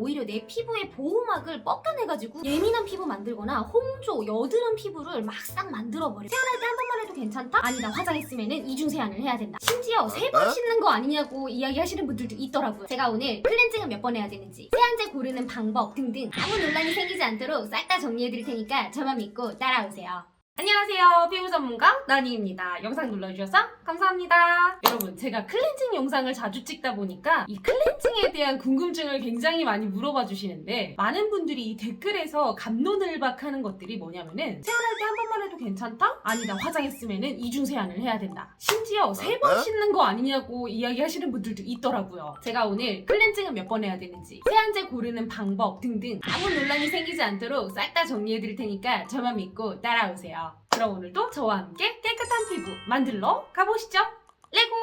오히려 내 피부의 보호막을 뻗겨내가지고 예민한 피부 만들거나 홍조, 여드름 피부를 막싹 만들어버려. 세안할 때 한 번만 해도 괜찮다? 아니다 화장했으면은 이중 세안을 해야 된다. 심지어 세 번 씻는 거 아니냐고 이야기하시는 분들도 있더라고요. 제가 오늘 클렌징은 몇 번 해야 되는지, 세안제 고르는 방법 등등 아무 논란이 생기지 않도록 싹 다 정리해드릴 테니까 저만 믿고 따라오세요. 안녕하세요. 피부 전문가 나니입니다. 영상 눌러주셔서 감사합니다. 여러분, 제가 클렌징 영상을 자주 찍다 보니까 이 클렌징에 대한 궁금증을 굉장히 많이 물어봐 주시는데 많은 분들이 이 댓글에서 감론을박하는 것들이 뭐냐면은 세안할 때 한 번만 해도 괜찮다? 아니다. 화장했으면은 이중 세안을 해야 된다. 심지어 세 번 씻는 거 아니냐고 이야기하시는 분들도 있더라고요. 제가 오늘 클렌징은 몇 번 해야 되는지, 세안제 고르는 방법 등등 아무 논란이 생기지 않도록 싹 다 정리해 드릴 테니까 저만 믿고 따라오세요. 그럼 오늘도 저와 함께 깨끗한 피부 만들러 가보시죠. 레고!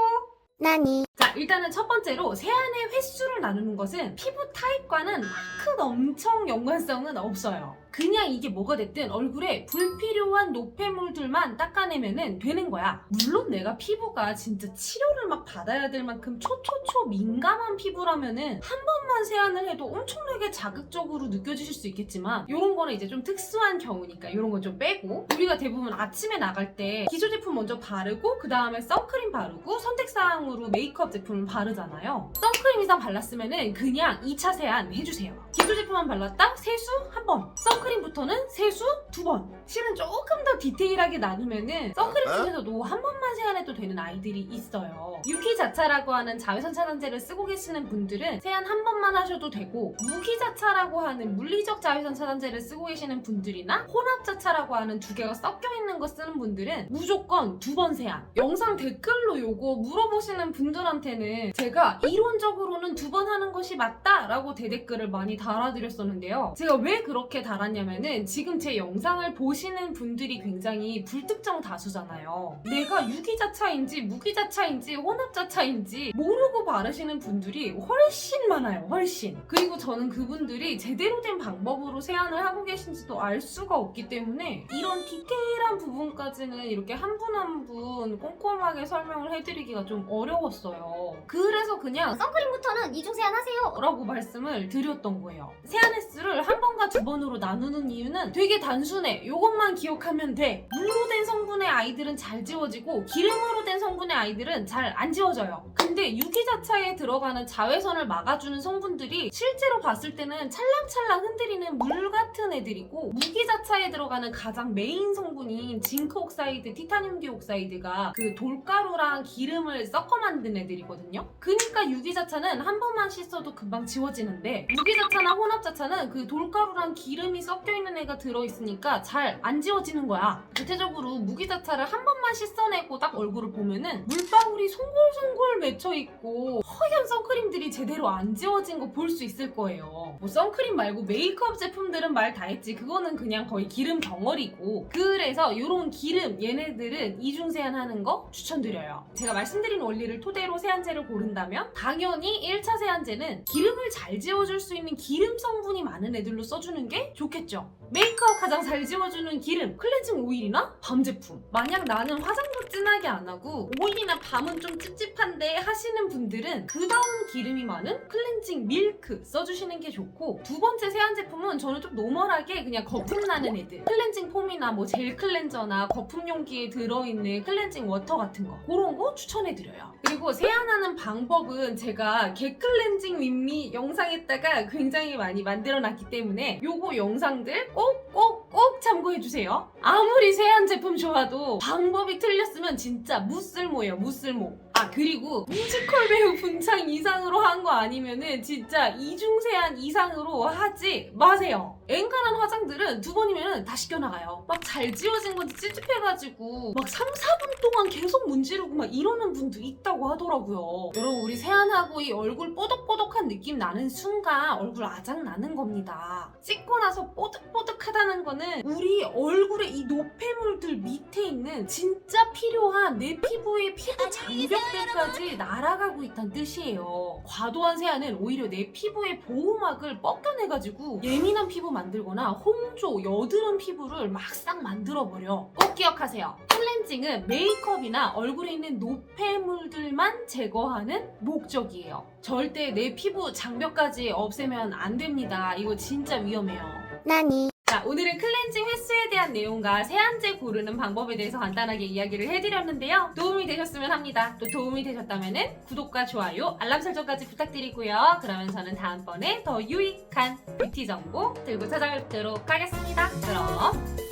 나니. 자, 일단은 첫 번째로 세안의 횟수를 나누는 것은 피부 타입과는 큰 엄청 연관성은 없어요. 그냥 이게 뭐가 됐든 얼굴에 불필요한 노폐물들만 닦아내면 되는 거야. 물론 내가 피부가 진짜 치료를 막 받아야 될 만큼 초초초 민감한 피부라면은 한 번만 세안을 해도 엄청나게 자극적으로 느껴지실 수 있겠지만 이런 거는 이제 좀 특수한 경우니까 이런 건 좀 빼고 우리가 대부분 아침에 나갈 때 기초 제품 먼저 바르고 그 다음에 선크림 바르고 선택사항으로 메이크업 제품을 바르잖아요. 선크림 이상 발랐으면은 그냥 2차 세안 해주세요. 기초 제품만 발랐다 세수 한 번, 선크림부터는 세수 두 번. 실은 조금 더 디테일하게 나누면은 선크림 중에서도 한 번만 세안해도 되는 아이들이 있어요. 유기자차라고 하는 자외선 차단제를 쓰고 계시는 분들은 세안 한 번만 하셔도 되고 무기자차라고 하는 물리적 자외선 차단제를 쓰고 계시는 분들이나 혼합자차라고 하는 두 개가 섞여 있는 거 쓰는 분들은 무조건 두 번 세안. 영상 댓글로 요거 물어보시는 분들한테는 제가 이론적으로 는 두 번 하는 것이 맞다라고 대댓글을 많이 달아드렸었는데요. 제가 왜 그렇게 달았냐면은 지금 제 영상을 보시는 분들이 굉장히 불특정 다수잖아요. 내가 유기자차인지 무기자차인지 혼합자차인지 모르고 바르시는 분들이 훨씬 많아요. 훨씬. 그리고 저는 그분들이 제대로 된 방법으로 세안을 하고 계신지도 알 수가 없기 때문에 이런 디테일한 부분까지는 이렇게 한 분 한분 꼼꼼하게 설명을 해드리기가 좀 어려웠어요. 그래서 그냥 선크 림부터는 이중 세안하세요. 라고 말씀을 드렸던 거예요. 세안 횟수를 한 번과 두 번으로 나누는 이유는 되게 단순해. 이것만 기억하면 돼. 물로 된 성분의 아이들은 잘 지워지고 기름으로 된 성분의 아이들은 잘 안 지워져요. 근데 유기자차에 들어가는 자외선을 막아주는 성분들이 실제로 봤을 때는 찰랑찰랑 흔들리는 물 같은 애들이고 무기자차에 들어가는 가장 메인 성분인 징크 옥사이드, 티타늄 디옥사이드가 그 돌가루랑 기름을 섞어 만든 애들이거든요. 그러니까 유기자 차는 한 번만 씻어도 금방 지워지는데 무기자차나 혼합자차는 그 돌가루랑 기름이 섞여 있는 애가 들어있으니까 잘 안 지워지는 거야. 대체적으로 무기자차를 한 번만 씻어내고 딱 얼굴을 보면은 물방울이 송골송골 맺혀 있고 허연 선크림들이 제대로 안 지워진 거 볼 수 있을 거예요. 뭐 선크림 말고 메이크업 제품들은 말 다 했지. 그거는 그냥 거의 기름 덩어리고. 그래서 이런 기름 얘네들은 이중 세안하는 거 추천드려요. 제가 말씀드린 원리를 토대로 세안제를 고른다면 당연히 1차 세안제는 기름을 잘 지워줄 수 있는 기름 성분이 많은 애들로 써주는 게 좋겠죠. 메이크업 가장 잘 지워주는 기름, 클렌징 오일이나 밤 제품. 만약 나는 화장도 진하게 안 하고 오일이나 밤은 좀 찝찝한데 하시는 분들은 그 다음 기름이 많은 클렌징 밀크 써주시는 게 좋고 두 번째 세안 제품은 저는 좀 노멀하게 그냥 거품 나는 애들 클렌징 폼이나 뭐 젤 클렌저나 거품 용기에 들어있는 클렌징 워터 같은 거 그런 거 추천해드려요. 그리고 세안하는 방법은 제가 겟클렌징 윗미 영상에다가 굉장히 많이 만들어놨기 때문에 요거 영상들 꼭꼭꼭 참고해주세요. 아무리 세안 제품 좋아도 방법이 틀렸으면 진짜 무쓸모예요 무쓸모. 아 그리고 뮤지컬 배우 분창 이상으로 한 거 아니면은 진짜 이중 세안 이상으로 하지 마세요. 엔간한 화장들은 두 번이면 다 씻겨나가요. 막 잘 지워진 건지 찝찝해가지고 막 3, 4분 동안 계속 문지르고 막 이러는 분도 있다고 하더라고요. 여러분 우리 세안하고 이 얼굴 뽀득뽀득한 느낌 나는 순간 얼굴 아작 나는 겁니다. 씻고 나서 뽀득뽀득하다 는 거는 우리 얼굴의 이 노폐물들 밑에 있는 진짜 필요한 내 피부의 피부 장벽 피부결까지 날아가고 있다는 뜻이에요. 과도한 세안은 오히려 내 피부의 보호막을 뻗겨내가지고 예민한 피부 만들거나 홍조, 여드름 피부를 막싹 만들어버려. 꼭 기억하세요. 클렌징은 메이크업이나 얼굴에 있는 노폐물들만 제거하는 목적이에요. 절대 내 피부 장벽까지 없애면 안 됩니다. 이거 진짜 위험해요. 나니 자, 오늘은 클렌징 횟수에 대한 내용과 세안제 고르는 방법에 대해서 간단하게 이야기를 해드렸는데요. 도움이 되셨으면 합니다. 또 도움이 되셨다면 구독과 좋아요, 알람 설정까지 부탁드리고요. 그러면 저는 다음번에 더 유익한 뷰티 정보 들고 찾아뵙도록 하겠습니다. 그럼